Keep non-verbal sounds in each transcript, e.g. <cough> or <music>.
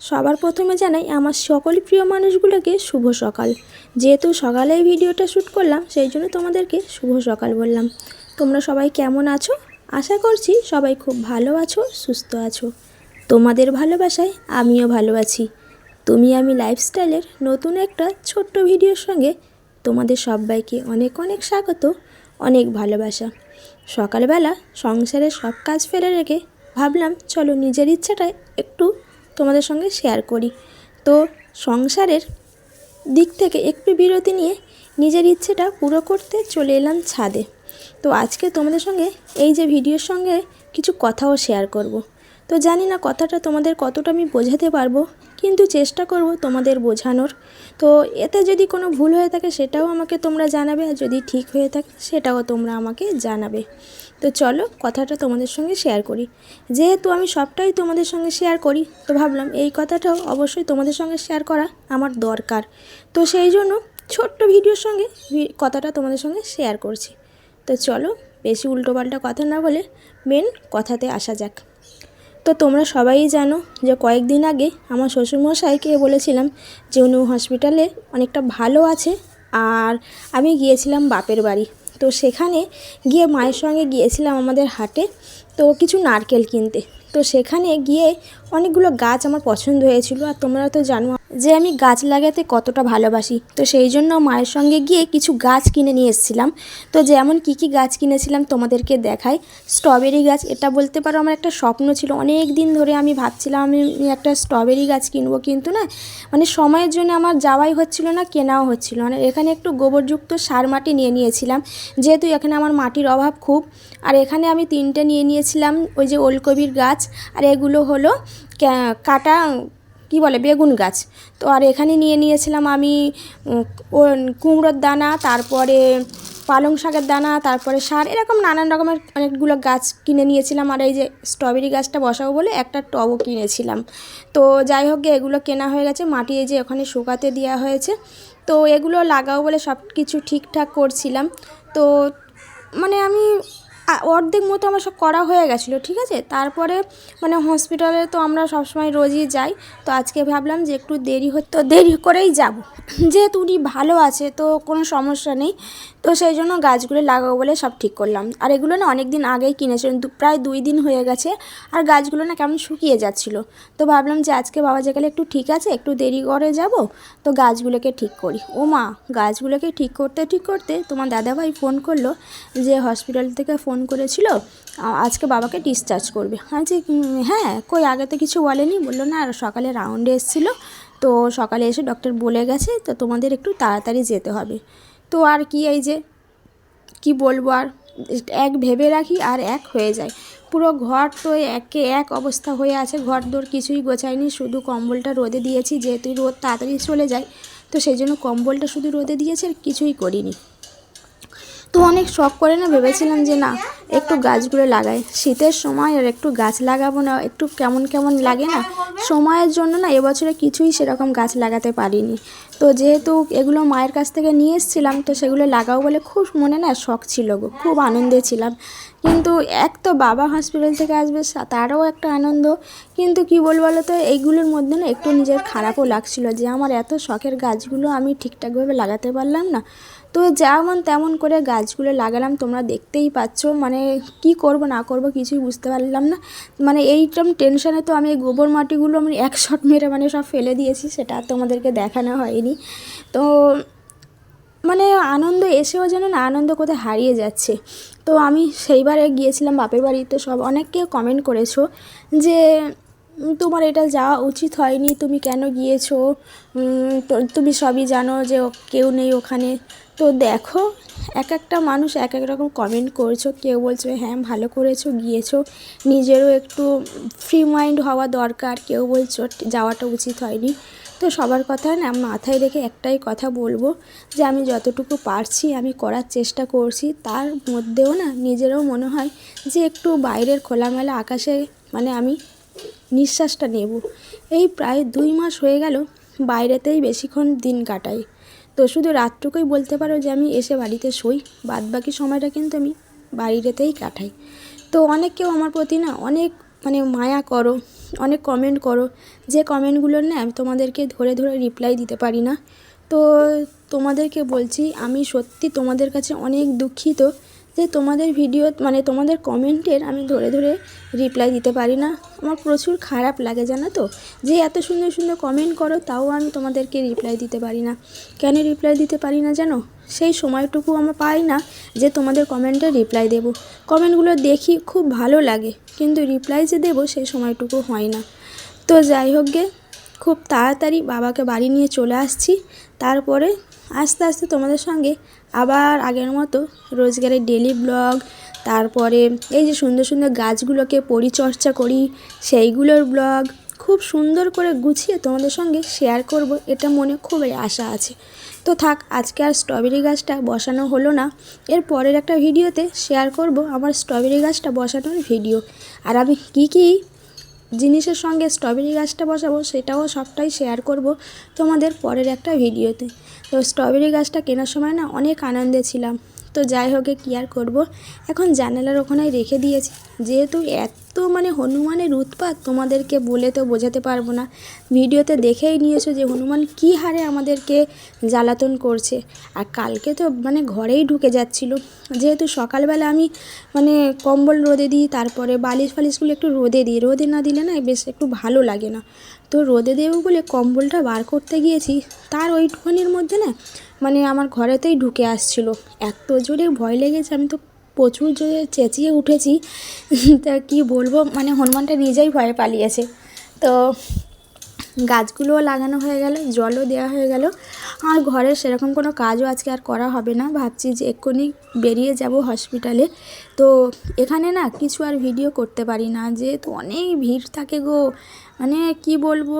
সবার প্রথমে জানাই আমার সকল প্রিয় মানুষগুলোকে শুভ সকাল। যেহেতু সকালে এই ভিডিওটা শ্যুট করলাম, সেই জন্য তোমাদেরকে শুভ সকাল বললাম। তোমরা সবাই কেমন আছো? আশা করছি সবাই খুব ভালো আছো, সুস্থ আছো। তোমাদের ভালোবাসায় আমিও ভালো আছি। তুমি আমি লাইফস্টাইলের নতুন একটা ছোট্ট ভিডিওর সঙ্গে তোমাদের সবাইকে অনেক অনেক স্বাগত, অনেক ভালোবাসা। সকালবেলা সংসারের সব কাজ ফেলে রেখে ভাবলাম, চলো নিজের ইচ্ছাটায় একটু তোমাদের সঙ্গে শেয়ার করি তো সংসারের দিক থেকে একটু বিরতি নিয়ে নিজের ইচ্ছেটা পুরো করতে চলে এলাম ছাদে তো আজকে তোমাদের সঙ্গে এই যে ভিডিওর সঙ্গে কিছু কথাও শেয়ার করব। তো জানি না কথাটা তোমাদের কতটা আমি বোঝাতে পারব, কিন্তু চেষ্টা করব তোমাদের বোঝানোর। তো এতে যদি কোনো ভুল হয়ে থাকে সেটাও আমাকে তোমরা জানাবে, আর যদি ঠিক হয়ে থাকে সেটাও তোমরা আমাকে জানাবে। তো চলো কথাটা তোমাদের সঙ্গে শেয়ার করি। যেহেতু আমি সবটাই তোমাদের সঙ্গে শেয়ার করি, তো ভাবলাম এই কথাটাও অবশ্যই তোমাদের সঙ্গে শেয়ার করা আমার দরকার। তো সেই জন্য ছোট্ট ভিডিওর সঙ্গে কথাটা তোমাদের সঙ্গে শেয়ার করছি। তো চলো বেশি উল্টোপাল্টা কথা না বলে মেন কথাতে আসা যাক। তো তোমরা সবাই জানো যে কয়েকদিন আগে আমার শ্বশুরমশাইকে বলেছিলাম যে উনি হসপিটালে অনেকটা ভালো আছে আর আমি গিয়েছিলাম বাপের বাড়ি। তো সেখানে গিয়ে মায়ের সঙ্গে গিয়েছিলাম আমাদের হাটে। তো কিছু নারকেল কিনতে। তো সেখানে গিয়ে অনেকগুলো গাছ আমার পছন্দ হয়েছিল আর তোমরা তো জানো যে আমি গাছ লাগাতে কতটা ভালোবাসি। তো সেই জন্য মায়ের সঙ্গে গিয়ে কিছু গাছ কিনে নিয়ে এসেছিলাম। তো যেমন কি কি গাছ কিনেছিলাম তোমাদেরকে দেখাই। স্ট্রবেরি গাছ, এটা বলতে পারো আমার একটা স্বপ্ন ছিল। অনেক দিন ধরে আমি ভাবছিলাম আমি একটা স্ট্রবেরি গাছ কিনবো, কিন্তু না মানে সময়ের জন্য আমার যাওয়াই হচ্ছিল না, কেনাও হচ্ছিল না। এখানে একটু গোবরযুক্ত সার মাটি নিয়ে নিয়েছিলাম। যেহেতু এখানে আমার মাটির অভাব খুব, আর এখানে আমি তিনটে নিয়ে নিয়েছিলাম ওই যে ওলকবির গাছ, আর এগুলো হলো কাটা, কি বলে, বেগুন গাছ। তো আর এখানে নিয়ে নিয়েছিলাম আমি ও, কুমড়োর দানা, তারপরে পালং শাকের দানা, তারপরে সার, এরকম নানান রকমের অনেকগুলো গাছ কিনে নিয়েছিলাম। আর এই যে স্ট্রবেরি গাছটা বসাবো বলে একটা টবও কিনেছিলাম। তো যাই হোক এগুলো কেনা হয়ে গেছে, মাটি এই যে ওখানে শুকাতে দেওয়া হয়েছে। তো এগুলো লাগাও বলে সব কিছু ঠিকঠাক করছিলাম। তো মানে আমি অর্ধেক মতো আমার সব করা হয়ে গেছিল, ঠিক আছে? তারপরে মানে হসপিটালে তো আমরা সবসময় রোজই যাই, তো আজকে ভাবলাম যে একটু দেরি হতো, দেরি করেই যাব। যেহেতু উনি ভালো আছে, তো কোনো সমস্যা নেই, তো সেই জন্য গাছগুলো লাগাবো বলে সব ঠিক করলাম। আর এগুলো না অনেক দিন আগেই কিনেছিলাম, দু- প্রায় দুই দিন হয়ে গেছে, আর গাছগুলো না কেমন শুকিয়ে যাচ্ছিল। তো ভাবলাম যে আজকে বাবা যে গেলে একটু ঠিক আছে, একটু দেরি করে যাব, তো গাছগুলোকে ঠিক করি। ও মা, গাছগুলোকে ঠিক করতে ঠিক করতে তোমার দাদাভাই ফোন করল যে হসপিটাল থেকে ফোন করেছিল, আ- আজকে বাবাকে ডিসচার্জ করবে। আমি যে হ্যাঁ কই আগে তো কিছু বলেনি। বলল, না আর সকালে রাউন্ডে এসেছিল। তো সকালে এসে ডক্টর বলে গেছে, তো তোমাদের একটু তাড়াতাড়ি যেতে হবে। তো আর কি এই যে, কি বলব আর, এক ভেবে রাখি আর এক হয়ে যায়। পুরো ঘর তো একে এক অবস্থা হয়ে আছে, ঘর দোর কিছুই গোছায়নি, শুধু কম্বলটা রোদে দিয়েছি, যেহেতু রোদ তাড়াতাড়ি চলে যায়, তো সেই জন্য কম্বলটা শুধু রোদে দিয়েছি আর কিছুই করিনি। তো অনেক শখ করে না ভেবেছিলাম যে না, একটু গাছগুলো লাগাই। শীতের সময় আর একটু গাছ লাগাবো না, একটু কেমন কেমন লাগে না, সময়ের জন্য না এবছরে কিছুই সেরকম গাছ লাগাতে পারিনি। তো যেহেতু এগুলো মায়ের কাছ থেকে নিয়ে এসেছিলাম, তো সেগুলো লাগাও বলে খুব মনে না শখ ছিল গো, খুব আনন্দে ছিলাম। কিন্তু এক তো বাবা হসপিটাল থেকে আসবে তারও একটা আনন্দ কিন্তু কি বলব বলো তো এইগুলোর মধ্যে না একটু নিজের খারাপও লাগছিল যে আমার এত শখের গাছগুলো আমি ঠিকঠাকভাবে লাগাতে পারলাম না। তো যেমন তেমন করে গাছগুলো লাগালাম, তোমরা দেখতেই পাচ্ছ। মানে কি করব না করব কিছুই বুঝতে পারলাম না। মানে এইরকম টেনশনে তো আমি গোবর মাটিগুলো আমি এক শট মেরে মানে সব ফেলে দিয়েছি, সেটা তোমাদেরকে দেখানো হয়নি। তো মানে আনন্দ এসেও যেন না আনন্দ কোথায় হারিয়ে যাচ্ছে। তো আমি সেইবারে গিয়েছিলাম বাপের বাড়িতে, সব অনেককে কমেন্ট করেছ যে তোমার এটা যাওয়া উচিত হয়নি, তুমি কেন গিয়েছো? তুমি সবই জানো যে কেউ নেই ওখানে। তো দেখো, এক একটা মানুষ এক এক রকম কমেন্ট করছ, কেউ বলছো হ্যাঁ ভালো করেছ, গিয়েছো। নিজেরও একটু ফ্রি মাইন্ড হওয়া দরকার, কেউ বলছো, যাওয়াটা উচিত হয়নি। তো সবার কথা না মাথায় রেখে একটাই কথা বলব, যে আমি যতটুকু পারছি, আমি করার চেষ্টা করছি। তার মধ্যেও না নিজেরও মনে হয় যে একটু বাইরের খোলামেলা আকাশে মানে আমি নিঃশ্বাসটা নেব। এই প্রায় দুই মাস হয়ে গেল বাইরেতেই বেশিক্ষণ দিন কাটাই। তো শুধু রাতটুকুই বলতে পারো যে আমি এসে বাড়িতে শুই বাদ বাকি সময়টা কিন্তু আমি বাইরেতেই কাটাই। তো অনেক কেউ আমার প্রতি না অনেক মানে মায়া করো, অনেক কমেন্ট করো, যে কমেন্টগুলোর না আমি তোমাদেরকে ধরে ধরে রিপ্লাই দিতে পারি না। তো তোমাদেরকে বলছি, আমি সত্যি তোমাদের কাছে অনেক দুঃখিত যে তোমাদের ভিডিও মানে তোমাদের কমেন্টের আমি ধরে ধরে রিপ্লাই দিতে পারি না। আমার প্রচুর খারাপ লাগে, জানো তো? যে এত সুন্দর সুন্দর কমেন্ট করো, তাও আমি তোমাদেরকে রিপ্লাই দিতে পারি না। কেন রিপ্লাই দিতে পারি না জানো? সেই সময়টুকু আমার পাই না যে তোমাদের কমেন্টে রিপ্লাই দেব। কমেন্টগুলো দেখি খুব ভালো লাগে, কিন্তু রিপ্লাই যে দেবো সেই সময়টুকু হয় না। তো যাই হোক গে, খুব তাড়াতাড়ি বাবাকে বাড়ি নিয়ে চলে আসছি। তারপরে আস্তে আস্তে তোমাদের সঙ্গে আবার আগের মতো রোজগারের ডেলি ব্লগ তারপরে এই যে সুন্দর সুন্দর গাছগুলোকে পরিচর্যা করি, সেইগুলোর ব্লগ খুব সুন্দর করে গুছিয়ে তোমাদের সঙ্গে শেয়ার করব, এটা মনে খুবই আশা আছে। তো থাক, আজকে আর স্ট্রবেরি গাছটা বসানো হলো না। এর পরের একটা ভিডিওতে শেয়ার করব, আমার স্ট্রবেরি গাছটা বসানোর ভিডিও আর আমি কী কী জিনিসের সঙ্গে স্ট্রবেরি গাছটা বসাবো, সেটাও সবটাই শেয়ার করব তোমাদের পরের একটা ভিডিওতে তো। স্ট্রবেরি গাছটা কেনার সময় না অনেক আনন্দে ছিলাম। তো যাই হোক কি আর করব? এখন জানালার ওখানে রেখে দিয়েছি। যেহেতু এত মানে হনুমানের উৎপাত, তোমাদেরকে বলে তো বোঝাতে পারব না। ভিডিওতে দেখেই নিয়েছো যে হনুমান কী হারে আমাদেরকে জ্বালাতন করছে। আর কালকে তো মানে ঘরেই ঢুকে যাচ্ছিল। যেহেতু সকালবেলা আমি মানে কম্বল রোদে দিই, তারপরে বালিশ ফালিশগুলো একটু রোদে দিই। রোদে না দিলে না বেশ একটু ভালো লাগে না। তো রোদে দেবো বলে কম্বলটা বার করতে গিয়েছি, তার ওইটুখানির মধ্যে না মানে আমার ঘরেতেই ঢুকে আসছিল। এত জোরে ভয় লেগেছে, আমি তো প্রচুর জোরে চেঁচিয়ে উঠেছি। <laughs> তা কী বলব মানে হনুমানটা নিজেই ভয়ে পালিয়েছে। তো গাছগুলোও লাগানো হয়ে গেল, জলও দেওয়া হয়ে গেল। আর ঘরে সেরকম কোনো কাজও আজকে আর করা হবে না। ভাবছি যে এক্ষুনি বেরিয়ে যাব হসপিটালে। তো এখানে না কিছু আর ভিডিও করতে পারি না, যেহেতু অনেক ভিড় থাকে গো। মানে কি বলব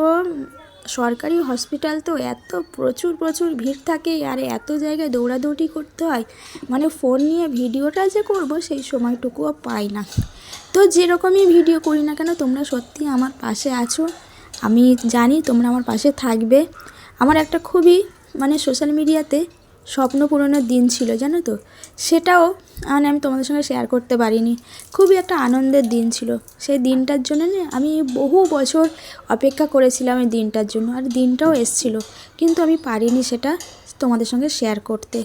সরকারি হসপিটাল তো এত প্রচুর প্রচুর ভিড় থাকে আর এত জায়গায় দৌড়াদৌড়ি করতে হয়। মানে ফোন নিয়ে ভিডিওটা যে করব সেই সময়টুকুও পাই না। তো যেরকমই ভিডিও করি না কেন, তোমরা সত্যি আমার পাশে আছো। আমি জানি তোমরা আমার পাশে থাকবে। আমার একটা খুবই মানে সোশ্যাল মিডিয়াতে স্বপ্ন পূরণের দিন ছিল, জানো তো? সেটাও মানে আমি তোমাদের সঙ্গে শেয়ার করতে পারিনি। খুবই একটা আনন্দের দিন ছিল। সেই দিনটার জন্য না আমি বহু বছর অপেক্ষা করেছিলাম এই দিনটার জন্য, আর দিনটাও এসছিল। কিন্তু আমি পারিনি সেটা তোমাদের সঙ্গে শেয়ার করতে।